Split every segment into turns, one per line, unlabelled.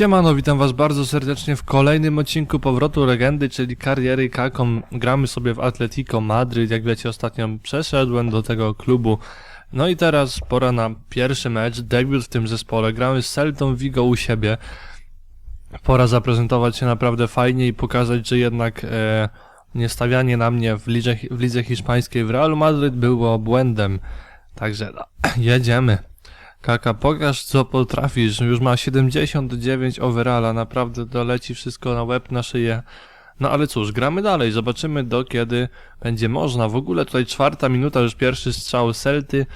Siemano, witam was bardzo serdecznie w kolejnym odcinku Powrotu Legendy, czyli kariery Kakom. Gramy sobie w Atletico Madryt, jak wiecie ostatnio przeszedłem do tego klubu. No i teraz pora na pierwszy mecz, debiut w tym zespole. Gramy z Celtą Vigo u siebie. Pora zaprezentować się naprawdę fajnie i pokazać, że jednak e, niestawianie na mnie w lidze, w lidze hiszpańskiej w Realu Madryt było błędem. Także no, jedziemy. Kaka, pokaż co potrafisz. Już ma 79 overalla, naprawdę doleci wszystko na łeb, na szyję. No ale cóż, gramy dalej, zobaczymy do kiedy będzie można. W ogóle tutaj czwarta minuta, już pierwszy strzał Celty.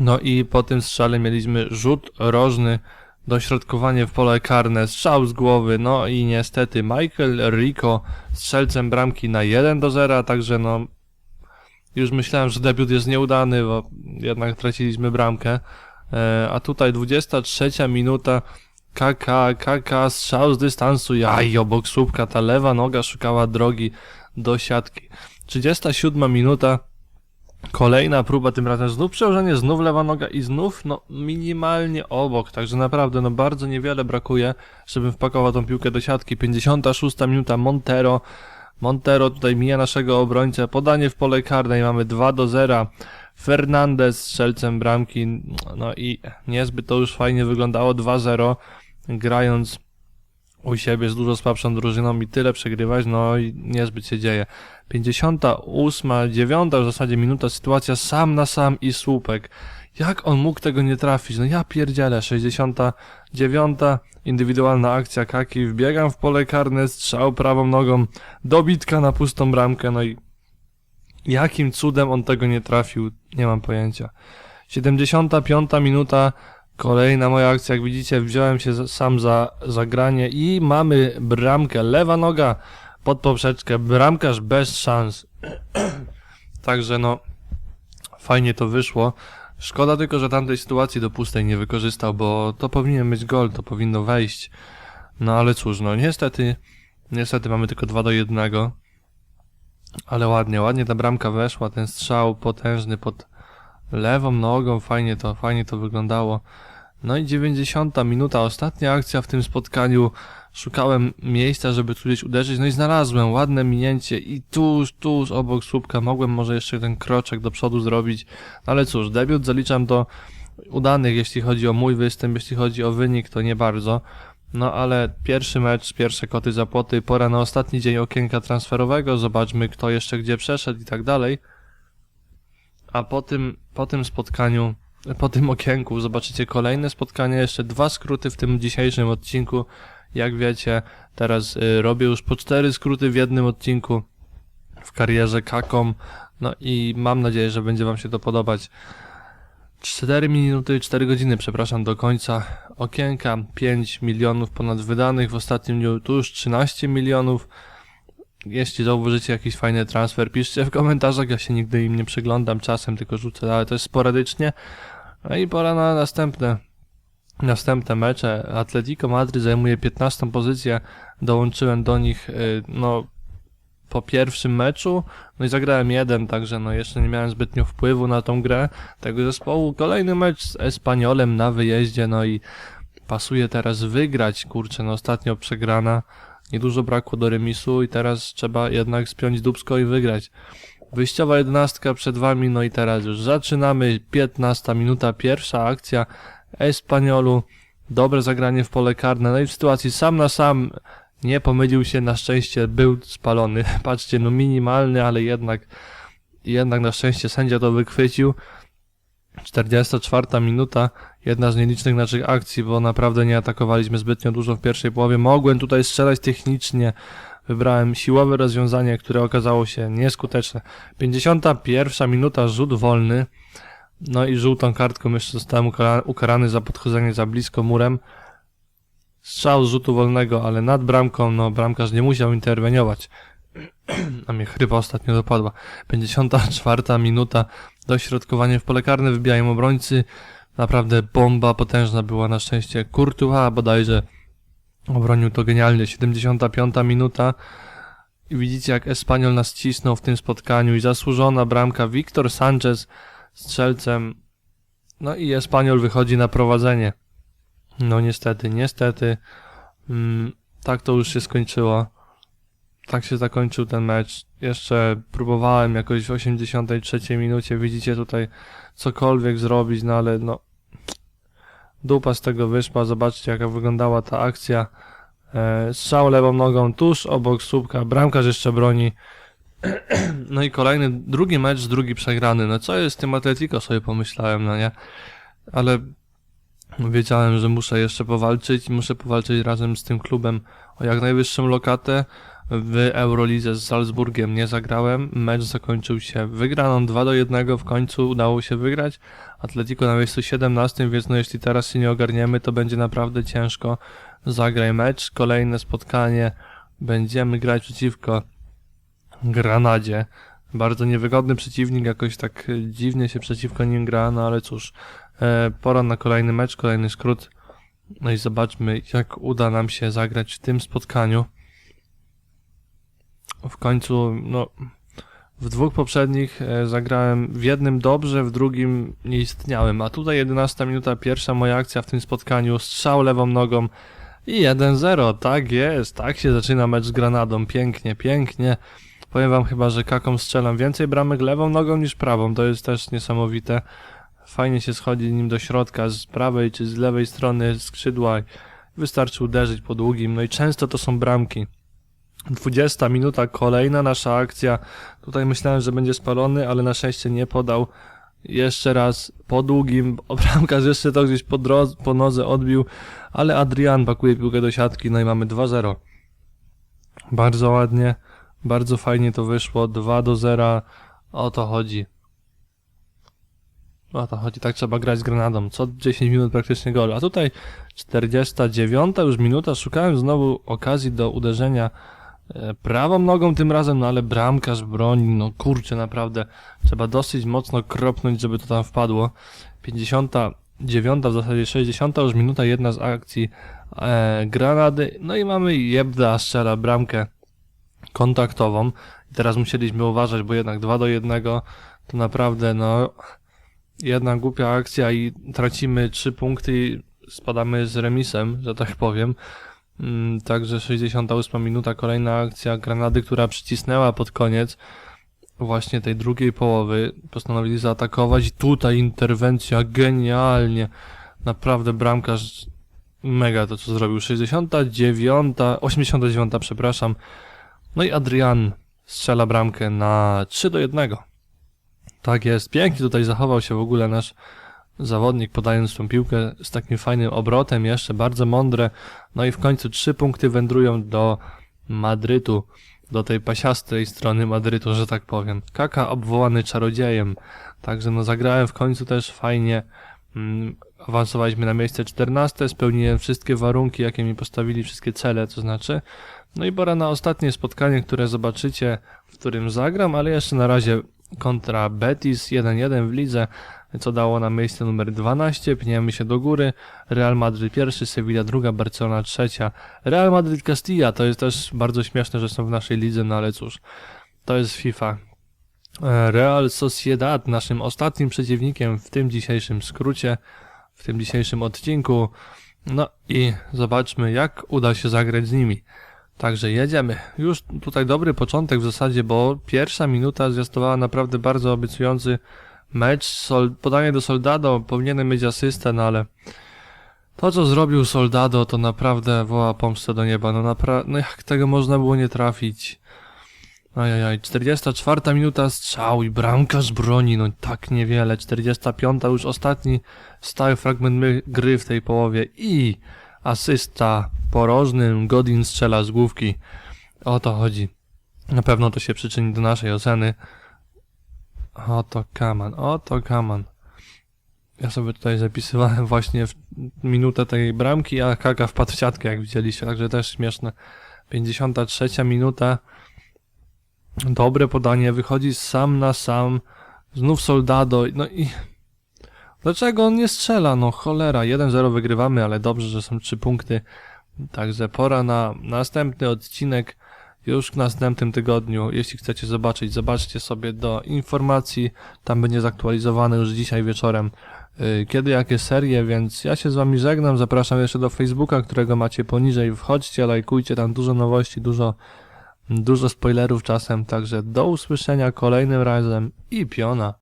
No i po tym strzale mieliśmy rzut rożny, dośrodkowanie w pole karne, strzał z głowy, no i niestety Michael Rico strzelcem bramki na 1 do 0, także no już myślałem, że debiut jest nieudany, bo jednak traciliśmy bramkę. E, a tutaj 23 minuta, KK, KK, strzał z dystansu, jaj, obok słupka, ta lewa noga szukała drogi do siatki. 37 minuta, kolejna próba, tym razem znów przełożenie, znów lewa noga i znów, no, minimalnie obok, także naprawdę, no, bardzo niewiele brakuje, żebym wpakował tą piłkę do siatki. 56 minuta, Montero, Montero tutaj mija naszego obrońcę, podanie w pole karne i mamy 2 do 0. Fernandez strzelcem bramki, no i niezbyt to już fajnie wyglądało 2-0, grając u siebie z dużo słabszą drużyną i tyle przegrywać, no i niezbyt się dzieje. 58, 9 w zasadzie minuta, sytuacja sam na sam i słupek. Jak on mógł tego nie trafić? No ja pierdzielę. 69, indywidualna akcja Kaki, wbiegam w pole karne, strzał prawą nogą, dobitka na pustą bramkę, no i Jakim cudem on tego nie trafił, nie mam pojęcia. 75 minuta, kolejna moja akcja, jak widzicie, wziąłem się sam za zagranie i mamy bramkę, lewa noga pod poprzeczkę, bramkarz bez szans. Także no, fajnie to wyszło. Szkoda tylko, że tamtej sytuacji do pustej nie wykorzystał, bo to powinien być gol, to powinno wejść. No ale cóż, no niestety, niestety mamy tylko 2 do 1. Ale ładnie, ładnie ta bramka weszła, ten strzał potężny pod lewą nogą, fajnie to, fajnie to wyglądało. No i 90 minuta, ostatnia akcja w tym spotkaniu. Szukałem miejsca, żeby tu gdzieś uderzyć, no i znalazłem ładne minięcie i tuż, tuż obok słupka mogłem może jeszcze ten kroczek do przodu zrobić. Ale cóż, debiut zaliczam do udanych, jeśli chodzi o mój występ, jeśli chodzi o wynik, to nie bardzo. No ale pierwszy mecz, pierwsze koty za płoty, pora na ostatni dzień okienka transferowego, zobaczmy kto jeszcze gdzie przeszedł i tak dalej. A po tym, po tym spotkaniu, po tym okienku zobaczycie kolejne spotkanie, jeszcze dwa skróty w tym dzisiejszym odcinku. Jak wiecie, teraz y, robię już po cztery skróty w jednym odcinku w karierze Kakom. No i mam nadzieję, że będzie wam się to podobać. 4 minuty, 4 godziny, przepraszam, do końca okienka. 5 milionów ponad wydanych, w ostatnim dniu tu już 13 milionów. Jeśli zauważycie jakiś fajny transfer, piszcie w komentarzach, ja się nigdy im nie przyglądam, czasem tylko rzucę, ale to jest sporadycznie. No i pora na następne, następne mecze. Atletico Madryt zajmuje 15 pozycję, dołączyłem do nich, y, no, po pierwszym meczu, no i zagrałem jeden, także no jeszcze nie miałem zbytnio wpływu na tą grę tego zespołu. Kolejny mecz z Espaniolem na wyjeździe, no i pasuje teraz wygrać, kurczę, no ostatnio przegrana, niedużo brakło do remisu i teraz trzeba jednak spiąć dubsko i wygrać. Wyjściowa jedenastka przed wami, no i teraz już zaczynamy, 15 minuta, pierwsza akcja Espaniolu, dobre zagranie w pole karne, no i w sytuacji sam na sam nie pomylił się, na szczęście był spalony. Patrzcie, no minimalny, ale jednak, jednak na szczęście sędzia to wychwycił. 44 minuta, jedna z nielicznych naszych akcji, bo naprawdę nie atakowaliśmy zbytnio dużo w pierwszej połowie. Mogłem tutaj strzelać technicznie, wybrałem siłowe rozwiązanie, które okazało się nieskuteczne. 51 minuta, rzut wolny. No i żółtą kartką jeszcze zostałem ukara- ukarany za podchodzenie za blisko murem. Strzał z rzutu wolnego, ale nad bramką, no bramkarz nie musiał interweniować. A mnie chrypa ostatnio dopadła. 54 minuta, dośrodkowanie w pole karne, wybijają obrońcy. Naprawdę bomba potężna była na szczęście. Courtois bodajże obronił to genialnie. 75 minuta. I widzicie jak Espanyol nas cisnął w tym spotkaniu i zasłużona bramka. Victor Sanchez strzelcem. No i Espanyol wychodzi na prowadzenie. No niestety, niestety. Mm, tak to już się skończyło. Tak się zakończył ten mecz. Jeszcze próbowałem jakoś w 83 minucie, widzicie tutaj cokolwiek zrobić, no ale no dupa z tego wyszła. Zobaczcie jaka wyglądała ta akcja. E, strzał lewą nogą tuż obok słupka. Bramkarz jeszcze broni. No i kolejny, drugi mecz, drugi przegrany. No co jest z tym Atletico sobie pomyślałem, no nie? Ale wiedziałem, że muszę jeszcze powalczyć i muszę powalczyć razem z tym klubem o jak najwyższą lokatę. W Eurolidze z Salzburgiem nie zagrałem. Mecz zakończył się wygraną 2 do 1. W końcu udało się wygrać. Atletico na miejscu 17, więc no jeśli teraz się nie ogarniemy, to będzie naprawdę ciężko. Zagraj mecz, kolejne spotkanie. Będziemy grać przeciwko Granadzie. Bardzo niewygodny przeciwnik, jakoś tak dziwnie się przeciwko nim gra, no ale cóż, pora na kolejny mecz, kolejny skrót. No i zobaczmy, jak uda nam się zagrać w tym spotkaniu. W końcu, no, w dwóch poprzednich e, zagrałem w jednym dobrze, w drugim nie istniałem, a tutaj 11 minuta, pierwsza moja akcja w tym spotkaniu, strzał lewą nogą i 1-0, tak jest, tak się zaczyna mecz z Granadą, pięknie, pięknie. Powiem wam chyba, że kaką strzelam więcej bramek lewą nogą niż prawą. To jest też niesamowite. Fajnie się schodzi nim do środka z prawej czy z lewej strony skrzydła. Wystarczy uderzyć po długim. No i często to są bramki. 20 minuta, kolejna nasza akcja. Tutaj myślałem, że będzie spalony, ale na szczęście nie podał. Jeszcze raz po długim, bramkarz jeszcze to gdzieś po, drodze, po nodze odbił, ale Adrian pakuje piłkę do siatki, no i mamy 2-0. Bardzo ładnie. Bardzo fajnie to wyszło. 2 do 0. O to chodzi. O to chodzi. Tak trzeba grać z Granadą. Co 10 minut praktycznie gol. A tutaj 49 już minuta. Szukałem znowu okazji do uderzenia e, prawą nogą tym razem, no ale bramkarz broni. No kurczę, naprawdę. Trzeba dosyć mocno kropnąć, żeby to tam wpadło. 59 w zasadzie 60 już minuta. Jedna z akcji e, Granady. No i mamy Jebda strzela bramkę kontaktową. I teraz musieliśmy uważać, bo jednak 2 do 1 to naprawdę no jedna głupia akcja i tracimy 3 punkty spadamy z remisem, że tak powiem. Mm, Także 68 minuta, kolejna akcja Granady, która przycisnęła pod koniec właśnie tej drugiej połowy. Postanowili zaatakować i tutaj interwencja genialnie. Naprawdę bramkarz mega to co zrobił. 69, 89, przepraszam. No i Adrian strzela bramkę na 3 do 1. Tak jest, pięknie tutaj zachował się w ogóle nasz zawodnik, podając tą piłkę z takim fajnym obrotem, jeszcze bardzo mądre. No i w końcu trzy punkty wędrują do Madrytu, do tej pasiastej strony Madrytu, że tak powiem. Kaka obwołany czarodziejem, także no zagrałem w końcu też fajnie. Mm, Awansowaliśmy na miejsce 14, spełniłem wszystkie warunki, jakie mi postawili, wszystkie cele, to znaczy. No i pora na ostatnie spotkanie, które zobaczycie, w którym zagram, ale jeszcze na razie kontra Betis 1-1 w lidze, co dało nam miejsce numer 12, pniemy się do góry, Real Madrid pierwszy, Sevilla druga, Barcelona trzecia, Real Madrid Castilla, to jest też bardzo śmieszne, że są w naszej lidze, no ale cóż, to jest FIFA. E, Real Sociedad, naszym ostatnim przeciwnikiem w tym dzisiejszym skrócie, w tym dzisiejszym odcinku, no i zobaczmy jak uda się zagrać z nimi. Także jedziemy. Już tutaj dobry początek w zasadzie, bo pierwsza minuta zwiastowała naprawdę bardzo obiecujący mecz. Sol, podanie do Soldado, powinienem mieć asystę, no ale to co zrobił Soldado to naprawdę woła pomstę do nieba. No, napra- no jak tego można było nie trafić? Ajajaj, 44 minuta strzał i bramkarz broni, no tak niewiele. 45 już ostatni stały fragment gry w tej połowie i asysta porożnym, Godin strzela z główki. O to chodzi. Na pewno to się przyczyni do naszej oceny. Oto Kaman, oto Kaman. Ja sobie tutaj zapisywałem właśnie w minutę tej bramki, a Kaka wpadł w siatkę, jak widzieliście, także też śmieszne. 53 minuta. Dobre podanie, wychodzi sam na sam. Znów Soldado, no i... Dlaczego on nie strzela? No cholera, 1-0 wygrywamy, ale dobrze, że są 3 punkty. Także pora na następny odcinek już w następnym tygodniu. Jeśli chcecie zobaczyć, zobaczcie sobie do informacji. Tam będzie zaktualizowane już dzisiaj wieczorem, y, kiedy jakie serie, więc ja się z wami żegnam. Zapraszam jeszcze do Facebooka, którego macie poniżej. Wchodźcie, lajkujcie, tam dużo nowości, dużo, dużo spoilerów czasem. Także do usłyszenia kolejnym razem i piona.